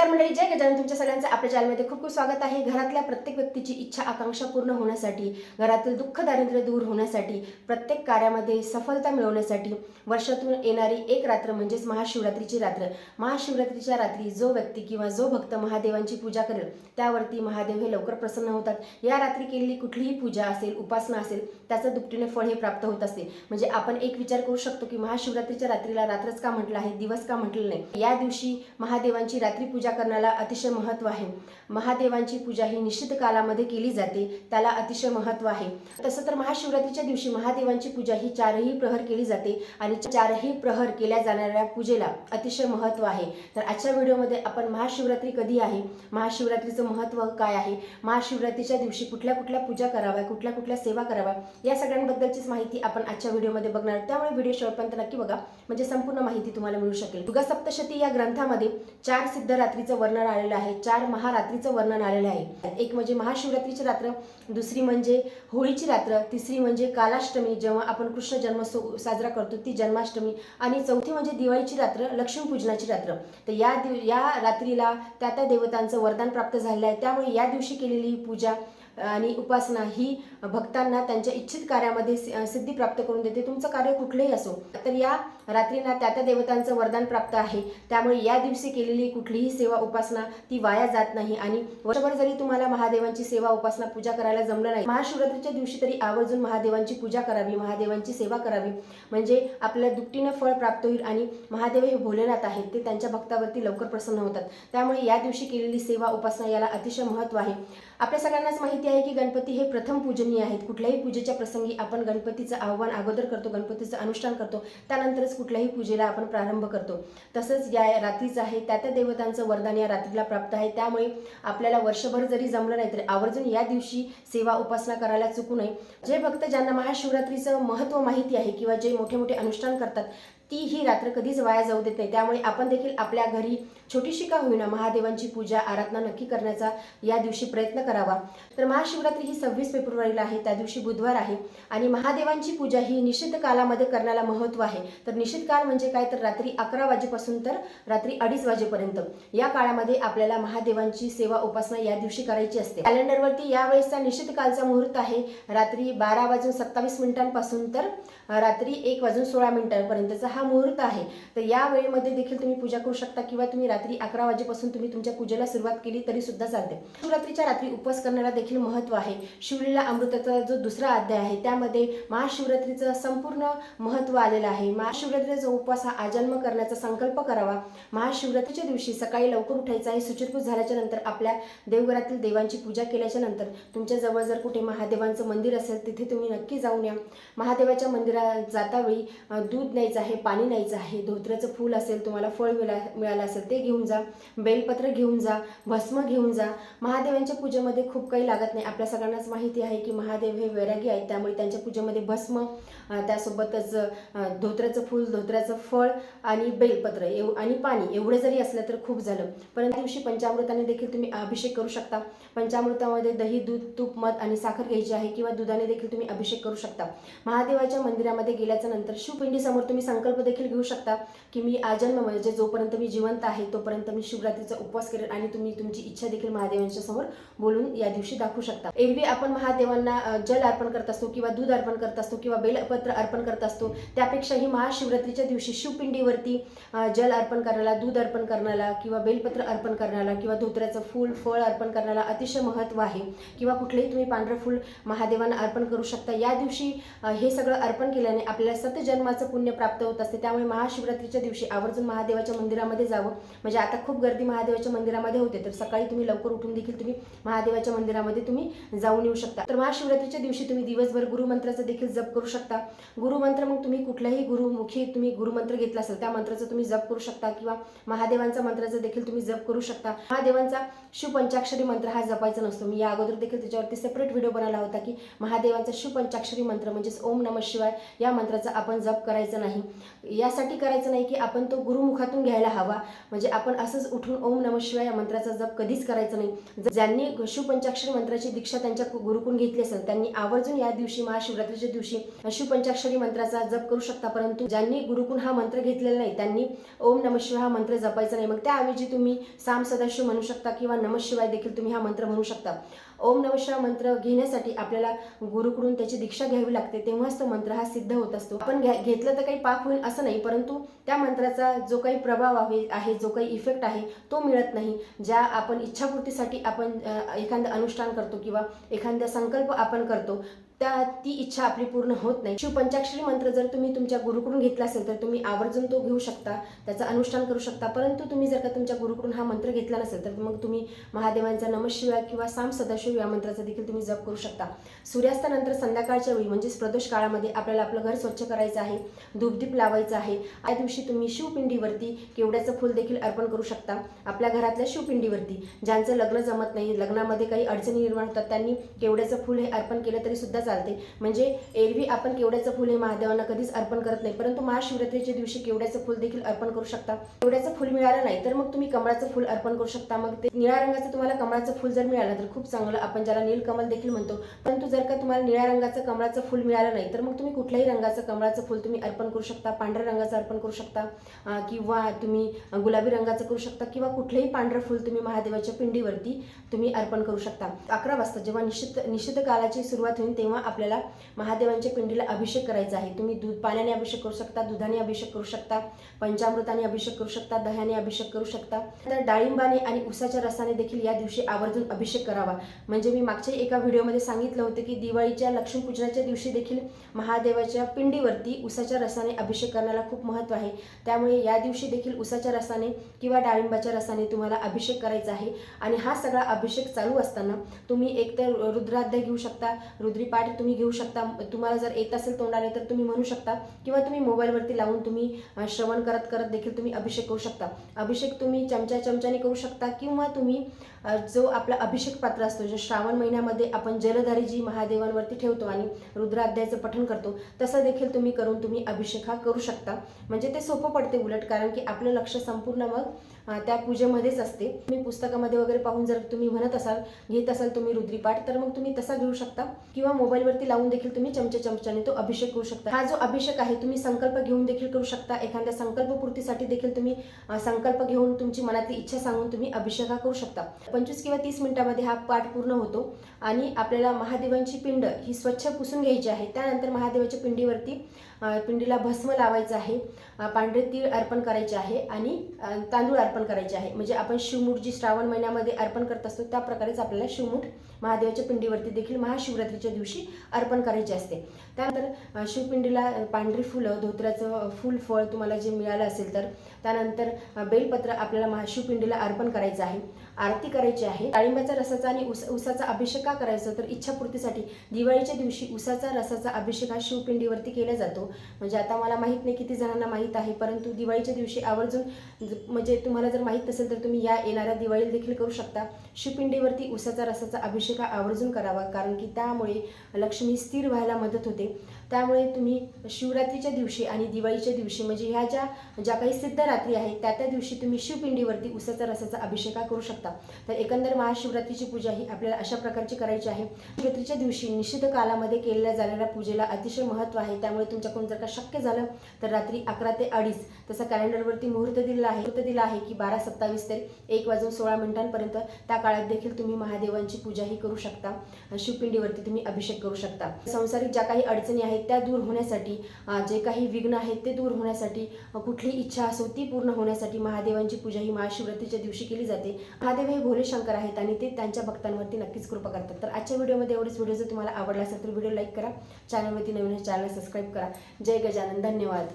नमस्कार मंडळी जय गजानन. तुमच्या सगळ्यांचं आपल्या चॅनलमध्ये खूप खूप स्वागत आहे. घरातल्या प्रत्येक व्यक्तीची इच्छा आकांक्षा पूर्ण होण्यासाठी घरातील दुःख दारिद्र्य दूर होण्यासाठी प्रत्येक कार्यामध्ये सफलता मिळवण्यासाठी वर्षातून येणारी एक रात्र म्हणजेच महाशिवरात्रीची रात्र. महाशिवरात्रीच्या रात्री जो व्यक्ती किंवा जो भक्त महादेवांची पूजा करेल त्यावरती महादेव हे लवकर प्रसन्न होतात. या रात्री केलेली कुठलीही पूजा असेल उपासना असेल त्याचं दुपटीने फळ हे प्राप्त होत असते. म्हणजे आपण एक विचार करू शकतो की महाशिवरात्रीच्या रात्रीला रात्रच का म्हटलं आहे दिवस का म्हटलं नाही? या दिवशी महादेवांची रात्री पूजा करण्याला अतिशय महत्त्व आहे. महादेवांची पूजा ही निश्चित कालामध्ये केली जाते त्याला अतिशय महत्त्व आहे. तसं तर महाशिवरात्रीच्या दिवशी महादेवांची पूजा ही चारही प्रहर केली जाते आणि चारही प्रहर केल्या जाणाऱ्या पूजेला अतिशय महत्त्व आहे. तर आजच्या व्हिडिओमध्ये आपण महाशिवरात्री कधी आहे? महाशिवरात्रीचं महत्त्व काय आहे? महाशिवरात्रीच्या दिवशी कुठल्या कुठल्या पूजा कराव्या? कुठल्या कुठल्या सेवा कराव्या? या सगळ्यांबद्दलचीच माहिती आपण आजच्या व्हिडिओमध्ये बघणार त्यामुळे व्हिडिओ शेवटपर्यंत नक्की बघा. म्हणजे संपूर्ण माहिती तुम्हाला मिळू शकेल. दुर्गा सप्तशती या ग्रंथामध्ये चार सिद्ध रात्रीचं वर्णन आलेलं आहे. चार महारात्रीचं वर्णन आलेलं आहे. एक म्हणजे महाशिवरात्रीची रात्र दुसरी म्हणजे होळीची रात्र तिसरी म्हणजे कालाष्टमी जेव्हा आपण कृष्ण जन्मोत्सव साजरा करतो ती जन्माष्टमी. आणि चौथी म्हणजे दिवाळीची रात्र लक्ष्मीपूजनाची रात्र. तर या दिव या रात्रीला त्या त्या देवतांचं वरदान प्राप्त झालेलं आहे. त्यामुळे या दिवशी केलेली पूजा आणि उपासना ही भक्तांना त्यांच्या इच्छित कार्यामध्ये सि- सिद्धी प्राप्त करून देते. तुमचं कार्य कुठलंही असो. तर या रात्रीला त्या त्या देवतांचं वरदान प्राप्त आहे. त्यामुळे या दिवशी केलेली कुठलीही सेवा उपासना ती वाया जात नाही आणि वर्षभर जरी तुम्हाला महादेवांची सेवा उपासना पूजा करायला जमलं नाही महाशिवरात्रीच्या दिवशी तरी आवर्जून महादेवांची पूजा करावी महादेवांची सेवा करावी. म्हणजे आपल्याला दुपटीनं फळ प्राप्त होईल आणि महादेव हे भोलेनाथ आहेत ते त्यांच्या भक्तावरती लवकर प्रसन्न होतात. त्यामुळे या दिवशी केलेली सेवा उपासना याला अतिशय महत्त्व आहे. आपल्या सगळ्यांनाच माहिती आहे की गणपती हे प्रथम पूजनीय आहेत. कुठल्याही पूजेच्या प्रसंगी आपण गणपतीचं आव्हान अगोदर करतो गणपतीचं अनुष्ठान करतो. त्यानंतरच कुठल्याही पूजेला आपण प्रारंभ करतो. तसंच या रात्रीचं आहे त्या त्या देवतांचं वरदान या रात्रीला प्राप्त आहे. त्यामुळे आपल्याला वर्षभर जरी जमलं नाही तरी आवर्जून या दिवशी सेवा उपासना करायला चुकू नये. जे भक्त ज्यांना महाशिवरात्रीचं महत्त्व माहिती आहे किंवा जे मोठे मोठे अनुष्ठान करतात ती ही रात्र कधीच वाया जाऊ देत नाही. त्यामुळे आपण देखील आपल्या घरी छोटीशी का होईना महादेवांची पूजा आराधना नक्की करण्याचा या दिवशी प्रयत्न करावा. तर महाशिवरात्री ही सव्वीस फेब्रुवारीला आहे त्या दिवशी बुधवार आहे आणि महादेवांची पूजा ही निश्चित कालामध्ये करण्याला महत्त्व आहे. तर निश्चित काळ म्हणजे काय? तर रात्री अकरा वाजेपासून तर रात्री अडीच वाजेपर्यंत. या काळामध्ये आपल्याला महादेवांची सेवा उपासना या दिवशी करायची असते. कॅलेंडरवरती यावेळेसचा निश्चित कालचा मुहूर्त आहे. रात्री बारा वाजून सत्तावीस मिनिटांपासून तर रात्री एक वाजून सोळा मिनिटांपर्यंतचा हा मुहूर्त आहे. तर या वेळेमध्ये देखील तुम्ही पूजा करू शकता किंवा तुम्ही रात्री अकरा वाजेपासून तुम्ही तुमच्या पूजेला सुरुवात केली तरी सुद्धा चालते. शिवरात्रीच्या रात्री उपवास करण्याला देखील महत्त्व आहे. शिवलीला अमृताचा जो दुसरा अध्याय आहे त्यामध्ये महाशिवरात्रीचं संपूर्ण महत्त्व आलेलं आहे. महाशिवरात्रीचा उपवास हा आजन्म करण्याचा संकल्प करावा. महाशिवरात्रीच्या दिवशी सकाळी लवकर उठायचं आहे सुचिरपूत झाल्याच्यानंतर आपल्या देवघरातील देवांची पूजा केल्याच्यानंतर तुमच्या जवळ जर कुठे महादेवांचं मंदिर असेल तिथे तुम्ही नक्की जाऊन या. महादेवाच्या मंदिरात जातावेळी दूध न्यायचं आहे पाणी न्यायचं आहे धोत्र्याचं फूल असेल तुम्हाला फळ मिळा मिळालं असेल ते घेऊन जा बेलपत्र घेऊन जा भस्म घेऊन जा. महादेवांच्या पूजेमध्ये खूप काही लागत नाही. आपल्या सगळ्यांनाच माहिती आहे की महादेव हे वैरागी आहेत त्यामुळे त्यांच्या पूजेमध्ये भस्म त्यासोबतच धोत्र्याचं फूल धोत्र्याचं फळ आणि बेलपत्र एव आणि पाणी एवढं जरी असलं तर खूप झालं. परंतु दिवशी पंचामृताने देखील तुम्ही अभिषेक करू शकता. पंचामृतामध्ये दही दूध तूप मध आणि साखर घ्यायची आहे किंवा दुधाने देखील तुम्ही अभिषेक करू शकता. महादेवाच्या मंदिरामध्ये गेल्याच्यानंतर शिवपिंडीसमोर तुम्ही संकल्प देखील घेऊ शकता की मी आजन्म म्हणजे जोपर्यंत मी जिवंत आहे तोपर्यंत मी शिवरात्रीचा उपवास करेन आणि तुम्ही तुमची इच्छा देखील महादेवांच्या समोर बोलून या दिवशी दाखवू शकता. एरवी आपण महादेवांना जल अर्पण करत असतो किंवा दूध अर्पण करत असतो किंवा बेलपत्र अर्पण करत असतो. त्यापेक्षाही महाशिवरात्रीच्या दिवशी शिवपिंडीवरती जल अर्पण करण्याला दूध अर्पण करण्याला किंवा बेलपत्र अर्पण करण्याला किंवा धोत्र्याचं फूल फळ अर्पण करण्याला अतिशय महत्त्व आहे. किंवा कुठलेही तुम्ही पांढरं फूल महादेवांना अर्पण करू शकता. या दिवशी हे सगळं अर्पण केल्याने आपल्याला सतजन्माचं पुण्य प्राप्त होत असते. त्यामुळे महाशिवरात्रीच्या दिवशी आवर्जून महादेवाच्या मंदिरामध्ये जावं. म्हणजे आता खूप गर्दी महादेवाच्या मंदिरामध्ये होते. तर सकाळी तुम्ही लवकर उठून देखील तुम्ही महादेवाच्या मंदिरामध्ये तुम्ही जाऊन येऊ शकता. तर महाशिवरात्रीच्या दिवशी तुम्ही दिवसभर गुरुमंत्राचा देखील जप करू शकता. गुरुमंत्र मग तुम्ही कुठल्याही गुरुमुखी तुम्ही गुरुमंत्र घेतला असेल त्या मंत्राचा तुम्ही जप करू शकता किंवा महादेवांचा मंत्राचा देखील तुम्ही जप करू शकता. महादेवांचा शिवपंचाक्षरी मंत्र हा जपायचा नसतो. मी या अगोदर देखील त्याच्यावरती सेपरेट व्हिडिओ बनवला होता की महादेवांचा शिवपंचाक्षरी मंत्र म्हणजेच ओम नम शिवाय या मंत्राचा आपण जप करायचा नाही. यासाठी करायचं नाही की आपण तो गुरुमुखातून घ्यायला हवा. म्हणजे आपण असंच उठून ओम नम शिवाय या मंत्राचा जप कधीच करायचा नाही. ज्यांनी शिवपंचाक्षरी मंत्राची दीक्षा त्यांच्या गुरुकून घेतली असेल त्यांनी आवर्जून या दिवशी महाशिवरात्रीच्या दिवशी पंचाक्षरी मंत्राचा जप करू शकता परंतु ज्यांनी गुरुकुल हा मंत्र घेतलेला नाही त्यांनी ओम नम शिवाय हा मंत्र जपायचा नाही. मग त्याऐवजी तुम्ही साम सदाशिव म्हणू शकता किंवा नम शिवाय देखील तुम्ही हा मंत्र म्हणू शकता. ओम नम शिवाय मंत्र घेण्यासाठी आपल्याला गुरुकडून त्याची दीक्षा घ्यावी लागते. तेव्हाच तो मंत्र हा सिद्ध होत असतो. आपण घ्या- घेतलं तर काही पाप होईल असं नाही परंतु त्या मंत्राचा जो काही प्रभाव आहे जो काही इफेक्ट आहे तो मिळत नाही. ज्या आपण इच्छापूर्तीसाठी आपण एखादं अनुष्ठान करतो किंवा एखादा संकल्प आपण करतो त्या ती इच्छा आपली पूर्ण होत नाही. शिवपंचाक्षरी मंत्र जर तुम्ही तुमच्या गुरुकडून घेतला असेल तर तुम्ही आवर्जून तो घेऊ शकता. त्याचं अनुष्ठान करू शकता. परंतु तुम्ही जर का तुमच्या गुरुकडून हा मंत्र घेतला नसेल तर मग तुम्ही महादेवांचा नमशिवाय किंवा साम सदाशिव या मंत्राचा देखील तुम्ही जप करू शकता. सूर्यास्तानंतर संध्याकाळच्या वेळी म्हणजेच प्रदोष काळामध्ये आपल्याला आपलं घर स्वच्छ करायचं आहे धूपदीप लावायचं आहे. या दिवशी तुम्ही शिवपिंडीवरती केवड्याचं फुल देखील अर्पण करू शकता. आपल्या घरातल्या शिवपिंडीवरती ज्यांचं लग्न जमत नाही लग्नामध्ये काही अडचणी निर्माण होतात त्यांनी केवड्याचं फुल हे अर्पण केलं तरी सुद्धा चालते. म्हणजे एरवी आपण केवड्याचं फुल हे महादेवांना कधीच अर्पण करत नाही परंतु महाशिवरात्रीच्या दिवशी केवड्याचं फुल देखील अर्पण करू शकता. केवड्याचं फुल मिळालं नाही तर मग तुम्ही कमळाचं फुल अर्पण करू शकता. मग ते निळ्या रंगाचं तुम्हाला कमळाचं फुल जर मिळालं तर खूप चांगलं आपण ज्याला नीलकमल देखील म्हणतो परंतु जर का तुम्हाला निळ्या रंगाचं कमळाचं फुल मिळालं नाही तर मग तुम्ही कुठल्याही रंगाचं कमळाचं फुल तुम्ही अर्पण करू शकता पांढऱ्या रंगाचं अर्पण करू शकता किंवा तुम्ही गुलाबी रंगाचं करू शकता किंवा कुठलंही पांढरं फुल तुम्ही महादेवाच्या पिंडीवरती तुम्ही अर्पण करू शकता. अकरा वाजता जेव्हा निश्चित निश्चित कालाची सुरुवात होईल तेव्हा आपल्याला महादेवांच्या पिंडीला अभिषेक करायचा आहे. तुम्ही दूध पाण्याने अभिषेक करू शकता दुधाने अभिषेक करू शकता पंचामृताने अभिषेक करू शकता दह्याने अभिषेक करू शकता. तर डाळिंबाने आणि उसाच्या रसाने देखील या दिवशी आवर्जून अभिषेक करावा. म्हणजे मी मागच्या एका व्हिडिओमध्ये सांगितलं होतं की दिवाळीच्या लक्ष्मीपूजनाच्या दिवशी देखील महादेवाच्या पिंडीवरती उसाच्या रसाने अभिषेक करण्याला खूप महत्त्व आहे. त्यामुळे या दिवशी देखील उसाच्या रसाने किंवा डाळिंबाच्या रसाने तुम्हाला अभिषेक करायचा आहे. आणि हा सगळा अभिषेक चालू असताना तुम्ही एकतर रुद्राध्याय घेऊ शकता रुद्रीपाठ तुम्ही घेऊ शकता. तुम्हाला जर येत असेल तोंडाने तर तुम्ही म्हणू शकता. किंवा तुम्ही मोबाईलवरती लावून तुम्ही श्रवण करत करत देखील तुम्ही अभिषेक करू शकता. अभिषेक तुम्ही चमच्या चमच्याने करू शकता किंवा तुम्ही जो आपला अभिषेक पात्र असतो जो श्रावण महिन्यामध्ये आपण जलधारी जी महादेवांवरती ठेवतो आणि रुद्राध्यायाचं पठण करतो तसं देखील तुम्ही करून तुम्ही अभिषेक हा करू शकता. म्हणजे ते सोपं पडते उलट कारण की आपलं लक्ष संपूर्ण मग त्या पूजेमध्येच असते. तुम्ही पुस्तकामध्ये वगैरे पाहून जर तुम्ही म्हणत असाल घेत असाल तुम्ही रुद्रीपाठ तर मग तुम्ही तसा घेऊ शकता. किंवा मोबाईलवरती लावून देखील तुम्ही चमच्या चमच्याने तो अभिषेक करू शकता. हा जो अभिषेक आहे तुम्ही संकल्प घेऊन देखील करू शकता. एखाद्या संकल्पपूर्तीसाठी देखील तुम्ही संकल्प घेऊन तुमची मनातली इच्छा सांगून तुम्ही अभिषेक हा करू शकता. पंचवीस किंवा तीस मिनिटामध्ये हा पाठ पूर्ण होतो. आणि आपल्याला महादेवांची पिंड ही स्वच्छ पुसून घ्यायची आहे. त्यानंतर महादेवाच्या पिंडीवरती पिंडीला भस्म लावायचं आहे. पांढरे तीळ अर्पण करायचे आहे आणि तांदूळ अर्पण करायचे आहे. म्हणजे आपण शिवमूठ जी श्रावण महिन्यामध्ये अर्पण करत असतो त्या प्रकारेच आपल्याला शिवमूठ महादेवाच्या पिंडीवरती देखील महाशिवरात्रीच्या दिवशी अर्पण करायचे असते. त्यानंतर शिवपिंडीला पांढरी फुलं धोत्र्याचं फुल फळ तुम्हाला जे मिळालं असेल तर त्यानंतर बेलपत्र आपल्याला महाशिवपिंडीला अर्पण करायचं आहे. आरती करायची आहे. डाळिंबाचा रसाचा आणि उस उसाचा अभिषेक का करायचा? तर इच्छापूर्तीसाठी दिवाळीच्या दिवशी उसाचा रसाचा अभिषेक हा शिवपिंडीवरती केला जातो. म्हणजे आता मला माहीत नाही किती जणांना माहीत आहे परंतु दिवाळीच्या दिवशी आवर्जून म्हणजे तुम्हाला जर माहीत नसेल तर तुम्ही या येणाऱ्या दिवाळीला देखील करू शकता. शिपिंडीवरती उसाचा रसाचा अभिषेक आवर्जून करावा कारण की त्यामुळे लक्ष्मी स्थिर व्हायला मदत होते. त्यामुळे तुम्ही शिवरात्रीच्या दिवशी आणि दिवाळीच्या दिवशी म्हणजे ह्या ज्या ज्या काही सिद्ध रात्री आहेत त्या त्या दिवशी तुम्ही शिवपिंडीवरती उसाचा रसाचा अभिषेक करू शकता. तर एकंदर महाशिवरात्रीची पूजा ही आपल्याला अशा प्रकारची करायची आहे. शिवरात्रीच्या दिवशी निश्चित कालामध्ये केलेल्या जाणाऱ्या पूजेला अतिशय महत्त्व आहे. त्यामुळे तुमच्याकडून जर का शक्य झालं तर रात्री अकरा ते अडीच तसं कॅलेंडरवरती मुहूर्त दिलेला आहे मुहूर्त दिला आहे की बारा सत्तावीस ते एक वाजून सोळा मिनिटांपर्यंत त्या काळात देखील तुम्ही महादेवांची पूजाही करू शकता. शिवपिंडीवरती तुम्ही अभिषेक करू शकता. संसारिक ज्या काही अडचणी आहेत त्या दूर होण्यासाठी जे काही विघ्न आहेत ते दूर होण्यासाठी कुठली इच्छा असो ती पूर्ण होण्यासाठी महादेवांची पूजा ही महाशिवरात्रीच्या दिवशी केली जाते. महादेव हे भोले शंकर आहेत आणि ते त्यांच्या भक्तांवरती नक्कीच कृपा करतात. तर आजच्या व्हिडिओमध्ये एवढेच व्हिडिओ जर तुम्हाला आवडला असेल तर व्हिडिओ लाईक करा. चॅनलवरती नवीन चॅनल सबस्क्राईब करा. जय गजानन. धन्यवाद.